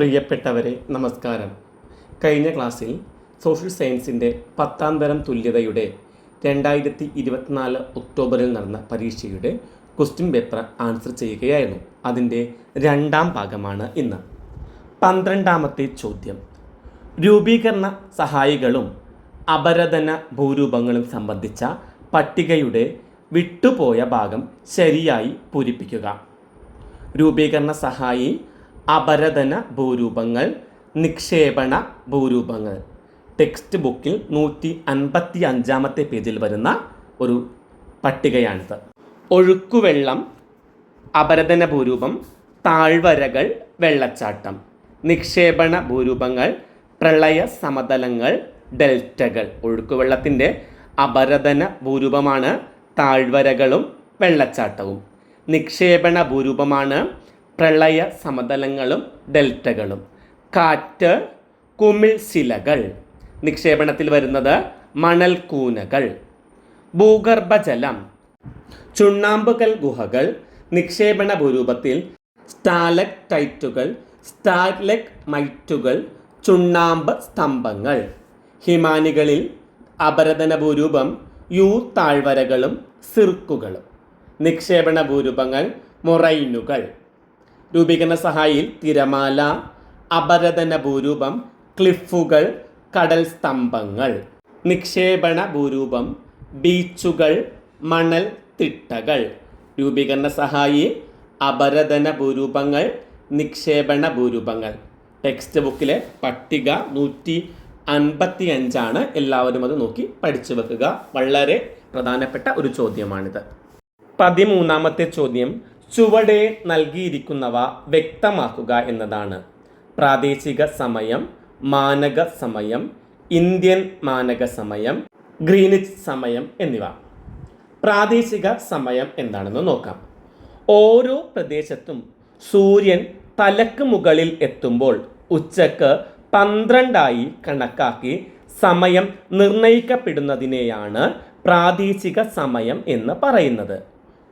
പ്രിയപ്പെട്ടവരെ നമസ്കാരം. കഴിഞ്ഞ ക്ലാസ്സിൽ സോഷ്യൽ സയൻസിന്റെ പത്താം തരം തുല്യതയുടെ രണ്ടായിരത്തി ഇരുപത്തിനാല് ഒക്ടോബറിൽ നടന്ന പരീക്ഷയുടെ ക്വസ്റ്റ്യൻ പേപ്പർ ആൻസർ ചെയ്യുകയായിരുന്നു. അതിന്റെ രണ്ടാം ഭാഗമാണ് ഇന്ന്. പന്ത്രണ്ടാമത്തെ ചോദ്യം. രൂപീകരണ സഹായികളും അപരതന ഭൂരൂപങ്ങളും സംബന്ധിച്ച പട്ടികയുടെ വിട്ടുപോയ ഭാഗം ശരിയായി പൂരിപ്പിക്കുക. രൂപീകരണ സഹായി അപരദന ഭൂരൂപങ്ങൾ നിക്ഷേപണ ഭൂരൂപങ്ങൾ. ടെക്സ്റ്റ് ബുക്കിൽ നൂറ്റി അൻപത്തി അഞ്ചാമത്തെ പേജിൽ വരുന്ന ഒരു പട്ടികയാണിത്. ഒഴുക്കുവെള്ളം അപരതന ഭൂരൂപം താഴ്വരകൾ വെള്ളച്ചാട്ടം. നിക്ഷേപണ ഭൂരൂപങ്ങൾ പ്രളയ സമതലങ്ങൾ ഡെൽറ്റകൾ. ഒഴുക്കുവെള്ളത്തിന്റെ അപരതന ഭൂരൂപമാണ് താഴ്വരകളും വെള്ളച്ചാട്ടവും. നിക്ഷേപണ ഭൂരൂപമാണ് പ്രളയ സമതലങ്ങളും ഡെൽറ്റകളും. കാറ്റ് കുമിൾ ശിലകൾ. നിക്ഷേപണത്തിൽ വരുന്നത് മണൽക്കൂനകൾ. ഭൂഗർഭജലം. ചുണ്ണാമ്പുകൽ ഗുഹകൾ. നിക്ഷേപണ ഭൂരൂപത്തിൽ സ്റ്റാലക് ടൈറ്റുകൾ സ്റ്റാലക് മൈറ്റുകൾ ചുണ്ണാമ്പ് സ്തംഭങ്ങൾ. ഹിമാനികളിൽ അപരതന ഭൂരൂപം യു താഴ്വരകളും സിർക്കുകളും. നിക്ഷേപണ ഭൂരൂപങ്ങൾ മൊറൈനുകൾ. രൂപീകരണ സഹായിയിൽ തിരമാല അപരതന ഭൂരൂപം ക്ലിഫുകൾ കടൽ സ്തംഭങ്ങൾ നിക്ഷേപണ ഭൂരൂപം ബീച്ചുകൾ മണൽ തിട്ടകൾ. രൂപീകരണ സഹായി അപരതന ഭൂരൂപങ്ങൾ നിക്ഷേപണ ഭൂരൂപങ്ങൾ. ടെക്സ്റ്റ് ബുക്കിലെ പട്ടിക നൂറ്റി അൻപത്തി അഞ്ചാണ് എല്ലാവരും അത് നോക്കി പഠിച്ചു വെക്കുക. വളരെ പ്രധാനപ്പെട്ട ഒരു ചോദ്യമാണിത്. പതിമൂന്നാമത്തെ ചോദ്യം. ചുവടെ നൽകിയിരിക്കുന്നവ വ്യക്തമാക്കുക എന്നതാണ്. പ്രാദേശിക സമയം മാനക സമയം ഇന്ത്യൻ മാനക സമയം ഗ്രീനിച്ച് സമയം എന്നിവ. പ്രാദേശിക സമയം എന്താണെന്ന് നോക്കാം. ഓരോ പ്രദേശത്തും സൂര്യൻ തലക്ക് മുകളിൽ എത്തുമ്പോൾ ഉച്ചയ്ക്ക് പന്ത്രണ്ടായി കണക്കാക്കി സമയം നിർണയിക്കപ്പെടുന്നതിനെയാണ് പ്രാദേശിക സമയം എന്ന് പറയുന്നത്.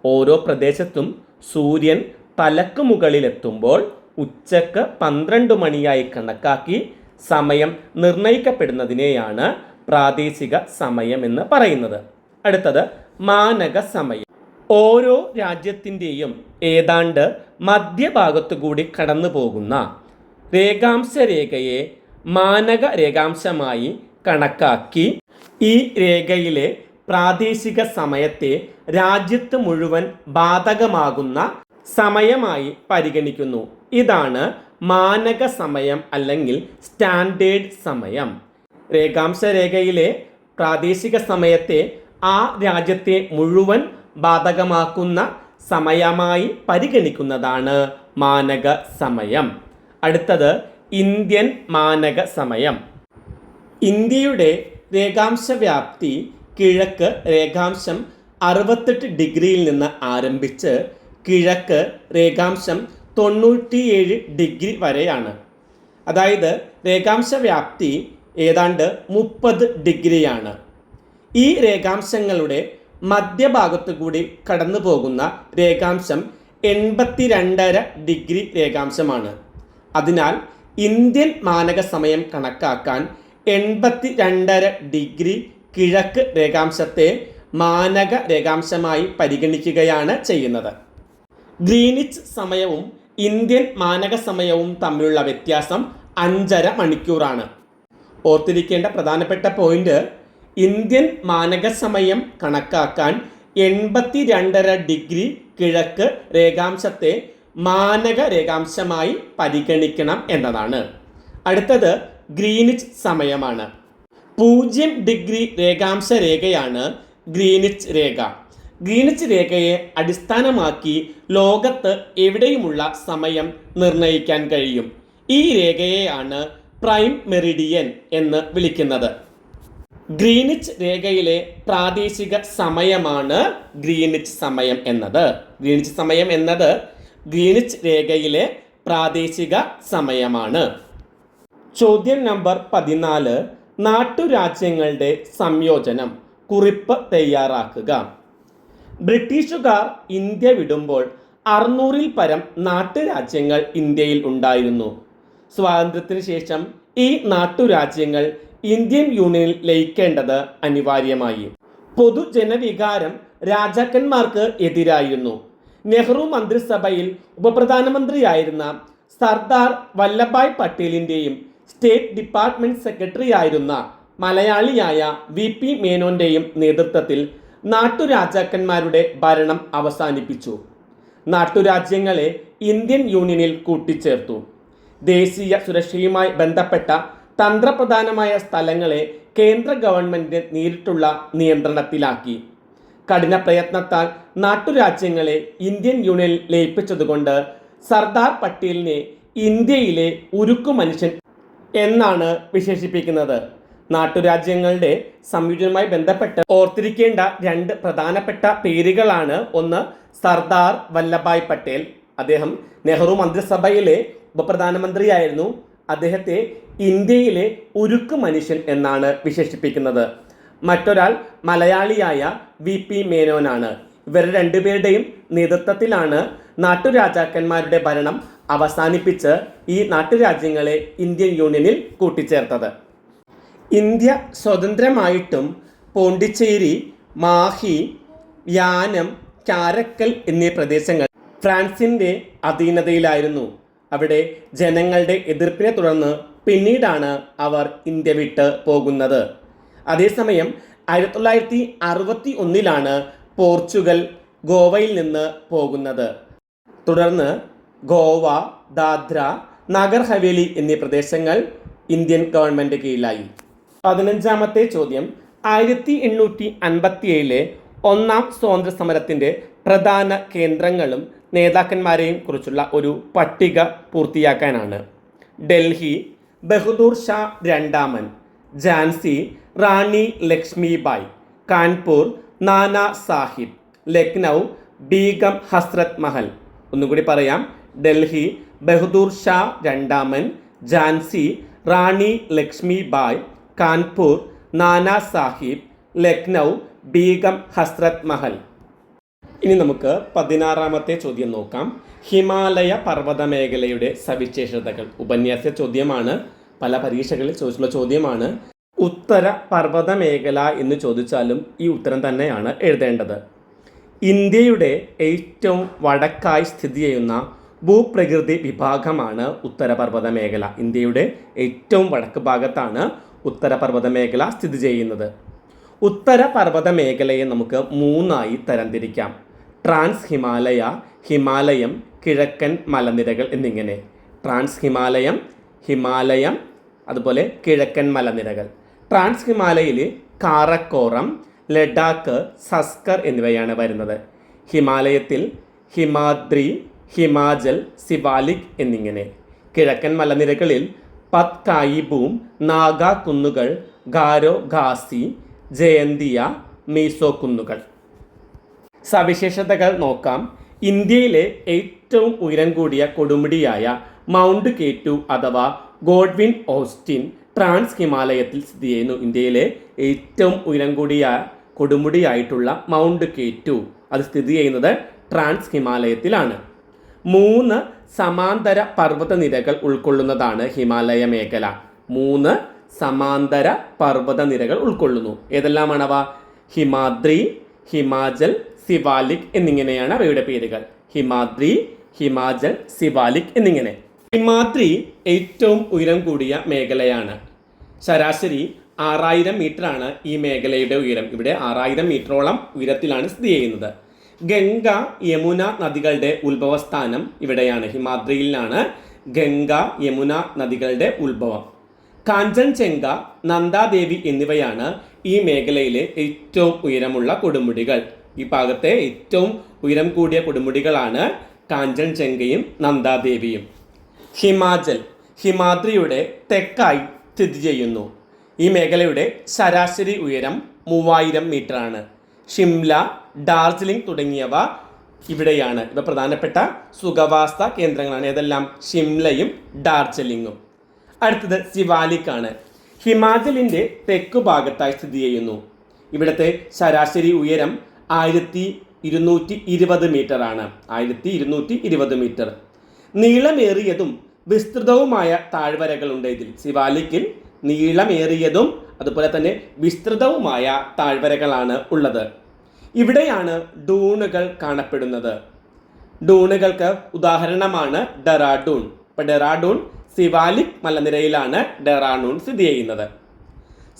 ഓരോ പ്രദേശത്തും സൂര്യൻ തലക്ക് മുകളിലെത്തുമ്പോൾ ഉച്ചയ്ക്ക് പന്ത്രണ്ട് മണിയായി കണക്കാക്കി സമയം നിർണയിക്കപ്പെടുന്നതിനെയാണ് പ്രാദേശിക സമയം എന്ന് പറയുന്നത്. അടുത്തത് മാനക സമയം. ഓരോ രാജ്യത്തിന്റെയും ഏതാണ്ട് മധ്യഭാഗത്തു കൂടി കടന്നു പോകുന്ന രേഖാംശ രേഖയെ മാനക രേഖാംശമായി കണക്കാക്കി ഈ രേഖയിലെ പ്രാദേശിക സമയത്തെ രാജ്യത്ത് മുഴുവൻ ബാധകമാകുന്ന സമയമായി പരിഗണിക്കുന്നു. ഇതാണ് മാനക സമയം അല്ലെങ്കിൽ സ്റ്റാൻഡേർഡ് സമയം. രേഖാംശ രേഖയിലെ പ്രാദേശിക സമയത്തെ ആ രാജ്യത്തെ മുഴുവൻ ബാധകമാക്കുന്ന സമയമായി പരിഗണിക്കുന്നതാണ് മാനക സമയം. അടുത്തത് ഇന്ത്യൻ മാനക സമയം. ഇന്ത്യയുടെ രേഖാംശ വ്യാപ്തി കിഴക്ക് രേഖാംശം അറുപത്തെട്ട് ഡിഗ്രിയിൽ നിന്ന് ആരംഭിച്ച് കിഴക്ക് രേഖാംശം തൊണ്ണൂറ്റിയേഴ് ഡിഗ്രി വരെയാണ്. അതായത് രേഖാംശ വ്യാപ്തി ഏതാണ്ട് മുപ്പത് ഡിഗ്രിയാണ്. ഈ രേഖാംശങ്ങളുടെ മധ്യഭാഗത്തു കൂടി കടന്നു പോകുന്ന രേഖാംശം എൺപത്തിരണ്ടര ഡിഗ്രി രേഖാംശമാണ്. അതിനാൽ ഇന്ത്യൻ മാനക സമയം കണക്കാക്കാൻ എൺപത്തി രണ്ടര ഡിഗ്രി കിഴക്ക് രേഖാംശത്തെ മാനക രേഖാംശമായി പരിഗണിക്കുകയാണ് ചെയ്യുന്നത്. ഗ്രീനിച്ച് സമയവും ഇന്ത്യൻ മാനക സമയവും തമ്മിലുള്ള വ്യത്യാസം അഞ്ചര മണിക്കൂറാണ്. ഓർത്തിരിക്കേണ്ട പ്രധാനപ്പെട്ട പോയിന്റ് ഇന്ത്യൻ മാനക സമയം കണക്കാക്കാൻ എൺപത്തി രണ്ടര ഡിഗ്രി കിഴക്ക് രേഖാംശത്തെ മാനക രേഖാംശമായി പരിഗണിക്കണം എന്നതാണ്. അടുത്തത് ഗ്രീനിച്ച് സമയമാണ്. പൂജ്യം ഡിഗ്രി രേഖാംശ രേഖയാണ് ഗ്രീനിച്ച് രേഖ. ഗ്രീനിച്ച് രേഖയെ അടിസ്ഥാനമാക്കി ലോകത്ത് എവിടെയുമുള്ള സമയം നിർണയിക്കാൻ കഴിയും? ഈ രേഖയെയാണ് പ്രൈം മെറിഡിയൻ എന്ന് വിളിക്കുന്നത്. ഗ്രീനിച്ച് രേഖയിലെ പ്രാദേശിക സമയമാണ് ഗ്രീനിച്ച് സമയം എന്നത്. ഗ്രീനിച്ച് സമയം എന്നത് ഗ്രീനിച്ച് രേഖയിലെ പ്രാദേശിക സമയമാണ്. ചോദ്യം നമ്പർ പതിനാല്. നാട്ടുരാജ്യങ്ങളുടെ സംയോജനം കുറിപ്പ് തയ്യാറാക്കുക. ബ്രിട്ടീഷുകാർ ഇന്ത്യ വിടുമ്പോൾ അറുന്നൂറിൽ പരം നാട്ടുരാജ്യങ്ങൾ ഇന്ത്യയിൽ ഉണ്ടായിരുന്നു. സ്വാതന്ത്ര്യത്തിന് ശേഷം ഈ നാട്ടുരാജ്യങ്ങൾ ഇന്ത്യൻ യൂണിയനിൽ ലയിക്കേണ്ടത് അനിവാര്യമായി. പൊതുജനവികാരം രാജാക്കന്മാർക്ക് എതിരായിരുന്നു. നെഹ്റു മന്ത്രിസഭയിൽ ഉപപ്രധാനമന്ത്രിയായിരുന്ന സർദാർ വല്ലഭായ് പട്ടേലിന്റെയും സ്റ്റേറ്റ് ഡിപ്പാർട്ട്മെന്റ് സെക്രട്ടറി ആയിരുന്ന മലയാളിയായ വി പി മേനോന്റെയും നേതൃത്വത്തിൽ നാട്ടുരാജാക്കന്മാരുടെ ഭരണം അവസാനിപ്പിച്ചു. നാട്ടുരാജ്യങ്ങളെ ഇന്ത്യൻ യൂണിയനിൽ കൂട്ടിച്ചേർത്തു. ദേശീയ സുരക്ഷയുമായി ബന്ധപ്പെട്ട തന്ത്രപ്രധാനമായ സ്ഥലങ്ങളെ കേന്ദ്ര ഗവൺമെന്റ് നേരിട്ടുള്ള നിയന്ത്രണത്തിലാക്കി. കഠിന പ്രയത്നത്താൽ നാട്ടുരാജ്യങ്ങളെ ഇന്ത്യൻ യൂണിയനിൽ ലയിപ്പിച്ചതുകൊണ്ട് സർദാർ പട്ടേലിനെ ഇന്ത്യയിലെ ഉരുക്കു മനുഷ്യൻ എന്നാണ് വിശേഷിപ്പിക്കുന്നത്. നാട്ടുരാജ്യങ്ങളുടെ സംയോജനവുമായി ബന്ധപ്പെട്ട് ഓർത്തിരിക്കേണ്ട രണ്ട് പ്രധാനപ്പെട്ട പേരുകളാണ് ഒന്ന് സർദാർ വല്ലഭായ് പട്ടേൽ. അദ്ദേഹം നെഹ്റു മന്ത്രിസഭയിലെ ഉപപ്രധാനമന്ത്രിയായിരുന്നു. അദ്ദേഹത്തെ ഇന്ത്യയിലെ ഉരുക്ക് മനുഷ്യൻ എന്നാണ് വിശേഷിപ്പിക്കുന്നത്. മറ്റൊരാൾ മലയാളിയായ വി പി മേനോനാണ്. ഇവർ രണ്ടുപേരുടെയും നേതൃത്വത്തിലാണ് നാട്ടുരാജാക്കന്മാരുടെ ഭരണം അവസാനിപ്പിച്ച് ഈ നാട്ടുരാജ്യങ്ങളെ ഇന്ത്യൻ യൂണിയനിൽ കൂട്ടിച്ചേർത്തത്. ഇന്ത്യ സ്വതന്ത്രമായിട്ടും പോണ്ടിച്ചേരി മാഹി യാനം കാരക്കൽ എന്നീ പ്രദേശങ്ങൾ ഫ്രാൻസിന്റെ അധീനതയിലായിരുന്നു. അവിടെ ജനങ്ങളുടെ എതിർപ്പിനെ തുടർന്ന് പിന്നീടാണ് അവർ ഇന്ത്യ വിട്ട് പോകുന്നത്. അതേസമയം ആയിരത്തി തൊള്ളായിരത്തി അറുപത്തി ഒന്നിലാണ് പോർച്ചുഗൽ ഗോവയിൽ നിന്ന് പോകുന്നത് തുടർന്ന് ഗോവ ദാദ്ര നഗർ ഹവേലി എന്നീ പ്രദേശങ്ങൾ ഇന്ത്യൻ ഗവൺമെന്റ് കീഴിലായി. പതിനഞ്ചാമത്തെ ചോദ്യം. ആയിരത്തി എണ്ണൂറ്റി അൻപത്തിയേഴിലെ ഒന്നാം സ്വാതന്ത്ര്യ സമരത്തിന്റെ പ്രധാന കേന്ദ്രങ്ങളും നേതാക്കന്മാരെയും കുറിച്ചുള്ള ഒരു പട്ടിക പൂർത്തിയാക്കാനാണ്. ഡൽഹി ബഹദൂർ ഷാ രണ്ടാമൻ ജാൻസി റാണി ലക്ഷ്മിബായ് കാൺപൂർ നാനാ സാഹിബ് ലക്നൗ ബീഗം ഹസ്രത് മഹൽ. ഒന്നുകൂടി പറയാം. ഡൽഹി ബഹദൂർ ഷാ രണ്ടാമൻ ഝാൻസി റാണി ലക്ഷ്മി ബായ് കാൺപൂർ നാനാ സാഹിബ് ലക്നൗ ബീഗം ഹസ്രത് മഹൽ. ഇനി നമുക്ക് പതിനാറാമത്തെ ചോദ്യം നോക്കാം. ഹിമാലയ പർവത മേഖലയുടെ സവിശേഷതകൾ. ഉപന്യാസ ചോദ്യമാണ്. പല പരീക്ഷകളിൽ ചോദിച്ചുള്ള ചോദ്യമാണ്. ഉത്തര പർവത മേഖല എന്ന് ചോദിച്ചാലും ഈ ഉത്തരം തന്നെയാണ് എഴുതേണ്ടത്. ഇന്ത്യയുടെ ഏറ്റവും വടക്കായി സ്ഥിതി ചെയ്യുന്ന ഭൂപ്രകൃതി വിഭാഗമാണ് ഉത്തരപർവത മേഖല ഇന്ത്യയുടെ ഏറ്റവും വടക്ക് ഭാഗത്താണ് ഉത്തരപർവത മേഖല സ്ഥിതി ചെയ്യുന്നത്. ഉത്തരപർവത മേഖലയെ നമുക്ക് മൂന്നായി തരംതിരിക്കാം. ട്രാൻസ് ഹിമാലയ ഹിമാലയം കിഴക്കൻ മലനിരകൾ എന്നിങ്ങനെ. ട്രാൻസ് ഹിമാലയം ഹിമാലയം അതുപോലെ കിഴക്കൻ മലനിരകൾ. ട്രാൻസ് ഹിമാലയയിൽ കാറക്കോറം ലഡാക്ക് സസ്കർ എന്നിവയാണ് വരുന്നത്. ഹിമാലയത്തിൽ ഹിമാദ്രി ഹിമാചൽ സിവാലിക് എന്നിങ്ങനെ. കിഴക്കൻ മലനിരകളിൽ പത്തായിബൂം നാഗ കുന്നുകൾ ഗാരോ ഖാസി ജയന്തിയ മീസോ കുന്നുകൾ സവിശേഷതകൾ നോക്കാം. ഇന്ത്യയിലെ ഏറ്റവും ഉയരം കൂടിയ കൊടുമുടിയായ മൗണ്ട് കേറ്റു അഥവാ ഗോഡ്വിൻ ഓസ്റ്റിൻ ട്രാൻസ് ഹിമാലയത്തിൽ സ്ഥിതി ചെയ്യുന്നു. ഇന്ത്യയിലെ ഏറ്റവും ഉയരം കൂടിയ കൊടുമുടിയായിട്ടുള്ള മൗണ്ട് കേറ്റു അത് സ്ഥിതി ചെയ്യുന്നത് ട്രാൻസ് ഹിമാലയത്തിലാണ്. മൂന്ന് സമാന്തര പർവതനിരകൾ ഉൾക്കൊള്ളുന്നതാണ് ഹിമാലയ മേഖല. മൂന്ന് സമാന്തര പർവതനിരകൾ ഉൾക്കൊള്ളുന്നു. ഏതെല്ലാമാണവ? ഹിമാദ്രി ഹിമാചൽ സിവാലിക് എന്നിങ്ങനെയാണ് അവയുടെ പേരുകൾ. ഹിമാദ്രി ഹിമാചൽ സിവാലിക് എന്നിങ്ങനെ. ഹിമാദ്രി ഏറ്റവും ഉയരം കൂടിയ മേഖലയാണ്. ശരാശരി ആറായിരം മീറ്ററാണ് ഈ മേഖലയുടെ ഉയരം. ഇവിടെ ആറായിരം മീറ്ററോളം ഉയരത്തിലാണ് സ്ഥിതി ചെയ്യുന്നത്. ഗംഗ യമുന നദികളുടെ ഉത്ഭവസ്ഥാനം ഇവിടെയാണ്. ഹിമാദ്രിയിലാണ് ഗംഗ യമുന നദികളുടെ ഉത്ഭവം. കാഞ്ചൻചെങ്ക നന്ദാദേവി എന്നിവയാണ് ഈ മേഖലയിലെ ഏറ്റവും ഉയരമുള്ള കൊടുമുടികൾ. ഈ ഭാഗത്തെ ഏറ്റവും ഉയരം കൂടിയ കൊടുമുടികളാണ് കാഞ്ചൻചെങ്കയും നന്ദാദേവിയും. ഹിമാചൽ ഹിമാദ്രിയുടെ തെക്കായി സ്ഥിതി ചെയ്യുന്നു. ഈ മേഖലയുടെ ശരാശരി ഉയരം മൂവായിരം മീറ്ററാണ്. ഷിംല ഡാർജിലിംഗ് തുടങ്ങിയവ ഇവിടെയാണ്. ഇവ പ്രധാനപ്പെട്ട സുഖവാസ കേന്ദ്രങ്ങളാണ്. ഏതെല്ലാം? ഷിംലയും ഡാർജിലിംഗും. അടുത്തത് സിവാലിക്കാണ് ഹിമാചലിന്റെ തെക്കു ഭാഗത്തായി സ്ഥിതി ചെയ്യുന്നു. ഇവിടുത്തെ ശരാശരി ഉയരം ആയിരത്തി ഇരുന്നൂറ്റി ഇരുപത് മീറ്റർ ആണ്. ആയിരത്തി ഇരുന്നൂറ്റി ഇരുപത് മീറ്റർ നീളമേറിയതും വിസ്തൃതവുമായ താഴ്വരകളുണ്ട് ഇതിൽ. സിവാലിക്കിൽ നീളമേറിയതും അതുപോലെ തന്നെ വിസ്തൃതവുമായ താഴ്വരകളാണ് ഉള്ളത്. ഇവിടെയാണ് ഡൂണുകൾ കാണപ്പെടുന്നത്. ഡൂണുകൾക്ക് ഉദാഹരണമാണ് ഡെറാഡൂൺ. ഇപ്പം ഡെറാഡൂൺ സിവാലിക് മലനിരയിലാണ് ഡെറാഡൂൺ സ്ഥിതി ചെയ്യുന്നത്.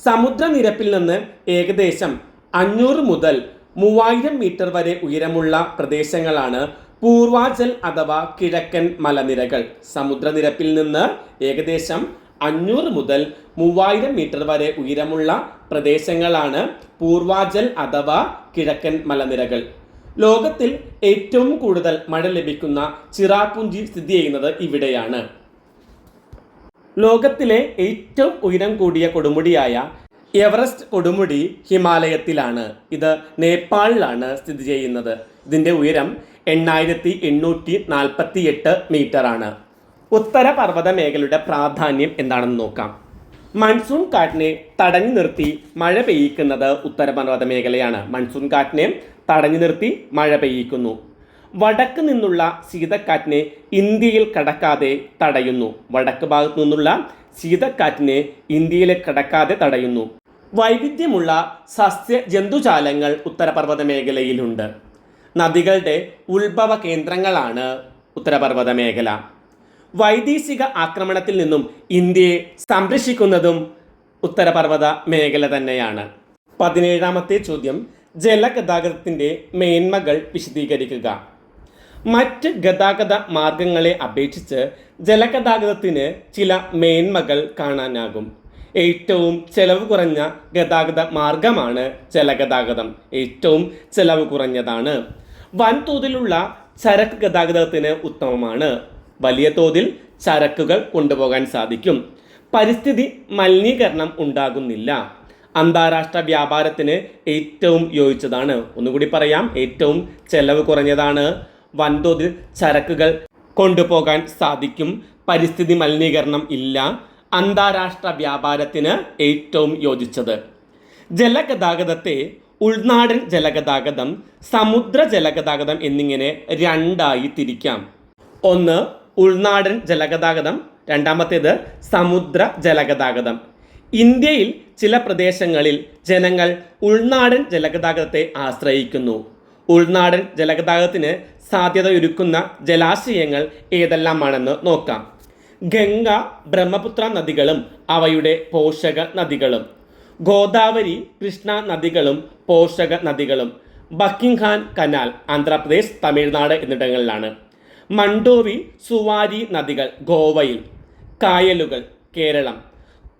സമുദ്രനിരപ്പിൽ നിന്ന് ഏകദേശം അഞ്ഞൂറ് മുതൽ മൂവായിരം മീറ്റർ വരെ ഉയരമുള്ള പ്രദേശങ്ങളാണ് പൂർവാചൽ അഥവാ കിഴക്കൻ മലനിരകൾ. സമുദ്രനിരപ്പിൽ നിന്ന് ഏകദേശം അഞ്ഞൂറ് മുതൽ മൂവായിരം മീറ്റർ വരെ ഉയരമുള്ള പ്രദേശങ്ങളാണ് പൂർവാചൽ അഥവാ കിഴക്കൻ മലനിരകൾ. ലോകത്തിൽ ഏറ്റവും കൂടുതൽ മഴ ലഭിക്കുന്ന ചിറാപുഞ്ചി സ്ഥിതി ചെയ്യുന്നത് ഇവിടെയാണ്. ലോകത്തിലെ ഏറ്റവും ഉയരം കൂടിയ കൊടുമുടിയായ എവറസ്റ്റ് കൊടുമുടി ഹിമാലയത്തിലാണ്. ഇത് നേപ്പാളിലാണ് സ്ഥിതി ചെയ്യുന്നത്. ഇതിന്റെ ഉയരം എണ്ണായിരത്തി എണ്ണൂറ്റി നാൽപ്പത്തി എട്ട് മീറ്ററാണ്. ഉത്തര പർവത മേഖലയുടെ പ്രാധാന്യം എന്താണെന്ന് നോക്കാം. മൺസൂൺ കാറ്റിനെ തടഞ്ഞു നിർത്തി മഴ പെയ്യിക്കുന്നത് ഉത്തരപർവത മേഖലയാണ് മൺസൂൺ കാറ്റിനെ തടഞ്ഞു നിർത്തി മഴ പെയ്യിക്കുന്നു. വടക്ക് നിന്നുള്ള ശീതക്കാറ്റിനെ ഇന്ത്യയിൽ കടക്കാതെ തടയുന്നു. വടക്ക് ഭാഗത്തു നിന്നുള്ള ശീതക്കാറ്റിനെ ഇന്ത്യയിൽ കടക്കാതെ തടയുന്നു. വൈവിധ്യമുള്ള സസ്യ ജന്തുജാലങ്ങൾ ഉത്തരപർവത മേഖലയിലുണ്ട് നദികളുടെ ഉത്ഭവ കേന്ദ്രങ്ങളാണ് ഉത്തരപർവത മേഖല വൈദേശിക ആക്രമണത്തിൽ നിന്നും ഇന്ത്യയെ സംരക്ഷിക്കുന്നതും ഉത്തരപർവത മേഖല തന്നെയാണ്. പതിനേഴാമത്തെ ചോദ്യം ജലഗതാഗതത്തിന്റെ മേന്മകൾ വിശദീകരിക്കുക. മറ്റ് ഗതാഗത മാർഗങ്ങളെ അപേക്ഷിച്ച് ജലഗതാഗതത്തിന് ചില മേന്മകൾ കാണാനാകും. ഏറ്റവും ചെലവ് കുറഞ്ഞ ഗതാഗത മാർഗമാണ് ജലഗതാഗതം. ഏറ്റവും ചെലവ് കുറഞ്ഞതാണ്. വൻതോതിലുള്ള ചരക്ക് ഗതാഗതത്തിന് ഉത്തമമാണ്. വലിയ തോതിൽ ചരക്കുകൾ കൊണ്ടുപോകാൻ സാധിക്കും. പരിസ്ഥിതി മലിനീകരണം ഉണ്ടാകുന്നില്ല. അന്താരാഷ്ട്ര വ്യാപാരത്തിന് ഏറ്റവും യോജിച്ചതാണ്. ഒന്നുകൂടി പറയാം ഏറ്റവും ചെലവ് കുറഞ്ഞതാണ്. വൻതോതിൽ ചരക്കുകൾ കൊണ്ടുപോകാൻ സാധിക്കും. പരിസ്ഥിതി മലിനീകരണം ഇല്ല. അന്താരാഷ്ട്ര വ്യാപാരത്തിന് ഏറ്റവും യോജിച്ചത്. ജലഗതാഗതത്തെ ഉൾനാടൻ ജലഗതാഗതം സമുദ്ര ജലഗതാഗതം എന്നിങ്ങനെ രണ്ടായി തിരിക്കാം. ഒന്ന് ഉൾനാടൻ ജലഗതാഗതം രണ്ടാമത്തേത് സമുദ്ര ജലഗതാഗതം. ഇന്ത്യയിൽ ചില പ്രദേശങ്ങളിൽ ജനങ്ങൾ ഉൾനാടൻ ജലഗതാഗതത്തെ ആശ്രയിക്കുന്നു. ഉൾനാടൻ ജലഗതാഗതത്തിന് സാധ്യതയൊരുക്കുന്ന ജലാശയങ്ങൾ ഏതെല്ലാമാണെന്ന് നോക്കാം. ഗംഗ ബ്രഹ്മപുത്ര നദികളും അവയുടെ പോഷക നദികളും. ഗോദാവരി കൃഷ്ണ നദികളും പോഷക നദികളും. ബക്കിംഗ്ഹാൻ കനാൽ ആന്ധ്രാപ്രദേശ് തമിഴ്നാട് എന്നിടങ്ങളിലാണ്. മണ്ടോവി സുവാരി നദികൾ ഗോവയിൽ കായലുകൾ കേരളം.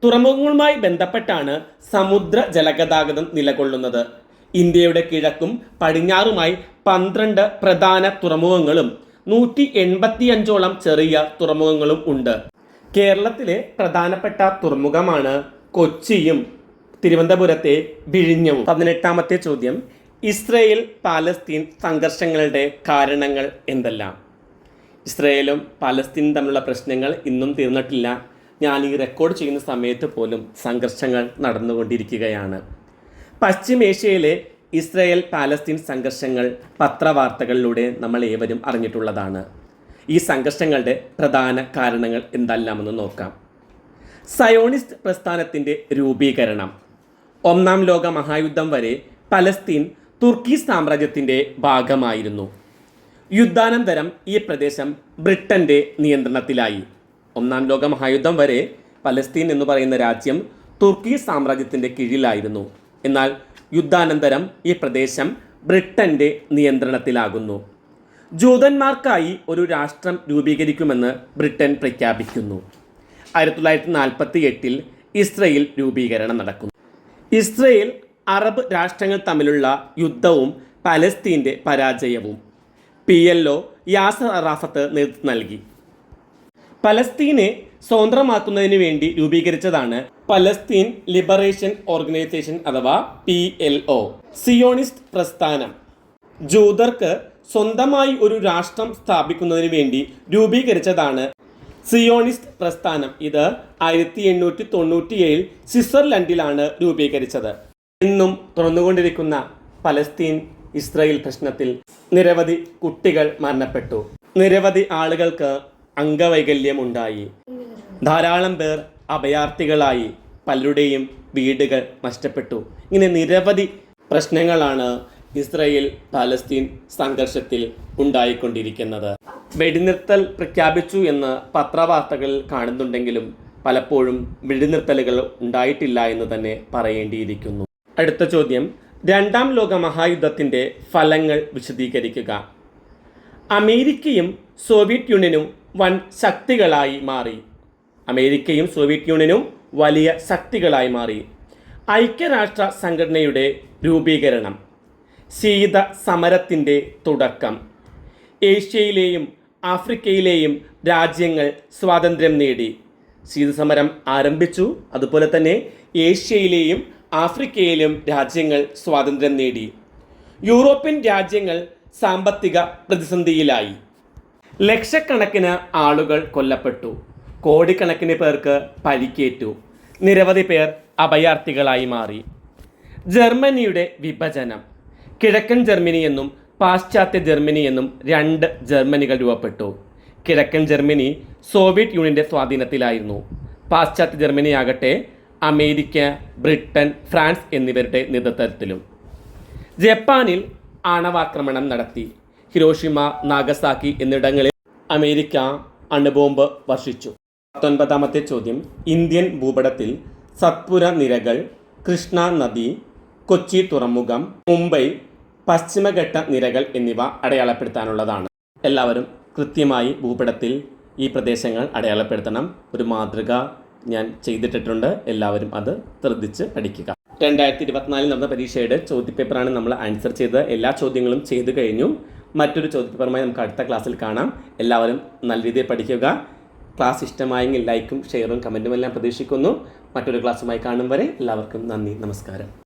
തുറമുഖങ്ങളുമായി ബന്ധപ്പെട്ടാണ് സമുദ്ര ജലഗതാഗതം നിലകൊള്ളുന്നത്. ഇന്ത്യയുടെ കിഴക്കും പടിഞ്ഞാറുമായി പന്ത്രണ്ട് പ്രധാന തുറമുഖങ്ങളും നൂറ്റി എൺപത്തിയഞ്ചോളം ചെറിയ തുറമുഖങ്ങളും ഉണ്ട്. കേരളത്തിലെ പ്രധാനപ്പെട്ട തുറമുഖമാണ് കൊച്ചിയും തിരുവനന്തപുരത്തെ വിഴിഞ്ഞവും. പതിനെട്ടാമത്തെ ചോദ്യം ഇസ്രയേൽ പാലസ്തീൻ സംഘർഷങ്ങളുടെ കാരണങ്ങൾ എന്തെല്ലാം? ഇസ്രയേലും പലസ്തീനും തമ്മിലുള്ള പ്രശ്നങ്ങൾ ഇന്നും തീർന്നിട്ടില്ല. ഞാൻ ഈ റെക്കോർഡ് ചെയ്യുന്ന സമയത്ത് പോലും സംഘർഷങ്ങൾ നടന്നുകൊണ്ടിരിക്കുകയാണ്. പശ്ചിമേഷ്യയിലെ ഇസ്രയേൽ പാലസ്തീൻ സംഘർഷങ്ങൾ പത്രവാർത്തകളിലൂടെ നമ്മൾ ഏവരും അറിഞ്ഞിട്ടുള്ളതാണ്. ഈ സംഘർഷങ്ങളുടെ പ്രധാന കാരണങ്ങൾ എന്തെല്ലാമെന്ന് നോക്കാം. സയോണിസ്റ്റ് പ്രസ്ഥാനത്തിന്റെ രൂപീകരണം. ഒന്നാം ലോക മഹായുദ്ധം വരെ പലസ്തീൻ തുർക്കി സാമ്രാജ്യത്തിന്റെ ഭാഗമായിരുന്നു. യുദ്ധാനന്തരം ഈ പ്രദേശം ബ്രിട്ടന്റെ നിയന്ത്രണത്തിലായി. ഒന്നാം ലോക മഹായുദ്ധം വരെ പലസ്തീൻ എന്ന് പറയുന്ന രാജ്യം തുർക്കി സാമ്രാജ്യത്തിന്റെ കീഴിലായിരുന്നു. എന്നാൽ യുദ്ധാനന്തരം ഈ പ്രദേശം ബ്രിട്ടന്റെ നിയന്ത്രണത്തിലാകുന്നു. ജൂതന്മാർക്കായി ഒരു രാഷ്ട്രം രൂപീകരിക്കുമെന്ന് ബ്രിട്ടൻ പ്രഖ്യാപിക്കുന്നു. ആയിരത്തി തൊള്ളായിരത്തി നാൽപ്പത്തി എട്ടിൽ ഇസ്രയേൽ രൂപീകരണം നടക്കുന്നു. ഇസ്രയേൽ അറബ് രാഷ്ട്രങ്ങൾ തമ്മിലുള്ള യുദ്ധവും പലസ്തീന്റെ പരാജയവും P L O Yasser Arafat നേതൃത്വം നൽകി. പലസ്തീനെ സ്വതന്ത്രമാക്കുന്നതിന് വേണ്ടി രൂപീകരിച്ചതാണ് പലസ്തീൻ ലിബറേഷൻ ഓർഗനൈസേഷൻ അഥവാ പി എൽ ഒ. സിയോണിസ്റ്റ് പ്രസ്ഥാനം ജൂതർക്ക് സ്വന്തമായി ഒരു രാഷ്ട്രം സ്ഥാപിക്കുന്നതിന് വേണ്ടി രൂപീകരിച്ചതാണ് സിയോണിസ്റ്റ് പ്രസ്ഥാനം. ഇത് ആയിരത്തി എണ്ണൂറ്റി തൊണ്ണൂറ്റിയേഴിൽ സ്വിറ്റ്സർലൻഡിലാണ് രൂപീകരിച്ചത്. ഇന്നും തുറന്നുകൊണ്ടിരിക്കുന്ന പലസ്തീൻ ഇസ്രായേൽ പ്രശ്നത്തിൽ നിരവധി കുട്ടികൾ മരണപ്പെട്ടു. നിരവധി ആളുകൾക്ക് അംഗവൈകല്യം ഉണ്ടായി ധാരാളം പേർ അഭയാർത്ഥികളായി പലരുടെയും വീടുകൾ നഷ്ടപ്പെട്ടു. ഇങ്ങനെ നിരവധി പ്രശ്നങ്ങളാണ് ഇസ്രയേൽ പാലസ്തീൻ സംഘർഷത്തിൽ ഉണ്ടായിക്കൊണ്ടിരിക്കുന്നത്. വെടിനിർത്തൽ പ്രഖ്യാപിച്ചു എന്ന് പത്രവാർത്തകളിൽ കാണുന്നുണ്ടെങ്കിലും പലപ്പോഴും വെടിനിർത്തലുകൾ ഉണ്ടായിട്ടില്ല എന്ന് തന്നെ പറയേണ്ടിയിരിക്കുന്നു. അടുത്ത ചോദ്യം രണ്ടാം ലോക മഹായുദ്ധത്തിന്റെ ഫലങ്ങൾ വിശദീകരിക്കുക. അമേരിക്കയും സോവിയറ്റ് യൂണിയനും വൻ ശക്തികളായി മാറി. അമേരിക്കയും സോവിയറ്റ് യൂണിയനും വലിയ ശക്തികളായി മാറി. ഐക്യരാഷ്ട്ര സംഘടനയുടെ രൂപീകരണം. ശീത സമരത്തിന്റെ തുടക്കം. ഏഷ്യയിലെയും ആഫ്രിക്കയിലെയും രാജ്യങ്ങൾ സ്വാതന്ത്ര്യം നേടി. ശീതസമരം ആരംഭിച്ചു. അതുപോലെ തന്നെ ഏഷ്യയിലെയും ആഫ്രിക്കയിലും രാജ്യങ്ങൾ സ്വാതന്ത്ര്യം നേടി. യൂറോപ്യൻ രാജ്യങ്ങൾ സാമ്പത്തിക പ്രതിസന്ധിയിലായി. ലക്ഷക്കണക്കിന് ആളുകൾ കൊല്ലപ്പെട്ടു. കോടിക്കണക്കിന് പേർക്ക് പരിക്കേറ്റു. നിരവധി പേർ അഭയാർത്ഥികളായി മാറി. ജർമ്മനിയുടെ വിഭജനം. കിഴക്കൻ ജർമ്മനി എന്നും പാശ്ചാത്യ ജർമ്മനി എന്നും രണ്ട് ജർമ്മനികൾ രൂപപ്പെട്ടു. കിഴക്കൻ ജർമ്മനി സോവിയറ്റ് യൂണിയന്റെ സ്വാധീനത്തിലായിരുന്നു. പാശ്ചാത്യ ജർമ്മനി ആകട്ടെ അമേരിക്ക ബ്രിട്ടൻ ഫ്രാൻസ് എന്നിവരുടെ നേതൃത്വത്തിലും. ജപ്പാനിൽ ആണവാക്രമണം നടത്തി. ഹിരോഷിമ നാഗസാക്കി എന്നിടങ്ങളിൽ അമേരിക്ക അണുബോംബ് വർഷിച്ചു. പത്തൊൻപതാമത്തെ ചോദ്യം. ഇന്ത്യൻ ഭൂപടത്തിൽ സത്പുര നിരകൾ കൃഷ്ണ നദി കൊച്ചി തുറമുഖം മുംബൈ പശ്ചിമഘട്ട നിരകൾ എന്നിവ അടയാളപ്പെടുത്താനുള്ളതാണ്. എല്ലാവരും കൃത്യമായി ഭൂപടത്തിൽ ഈ പ്രദേശങ്ങൾ അടയാളപ്പെടുത്തണം. ഒരു മാതൃക ഞാൻ ചെയ്തിട്ടിട്ടുണ്ട്. എല്ലാവരും അത് ശ്രദ്ധിച്ച് പഠിക്കുക. രണ്ടായിരത്തി ഇരുപത്തിനാലിൽ നടന്ന പരീക്ഷയുടെ ചോദ്യപേപ്പറാണ് നമ്മൾ ആൻസർ ചെയ്തത്. എല്ലാ ചോദ്യങ്ങളും ചെയ്തു കഴിഞ്ഞു. മറ്റൊരു ചോദ്യപേപ്പറുമായി നമുക്ക് അടുത്ത ക്ലാസ്സിൽ കാണാം. എല്ലാവരും നല്ല രീതിയിൽ പഠിക്കുക. ക്ലാസ് ഇഷ്ടമായെങ്കിൽ ലൈക്കും ഷെയറും കമന്റും എല്ലാം പ്രതീക്ഷിക്കുന്നു. മറ്റൊരു ക്ലാസ്സുമായി കാണും വരെ എല്ലാവർക്കും നന്ദി നമസ്കാരം.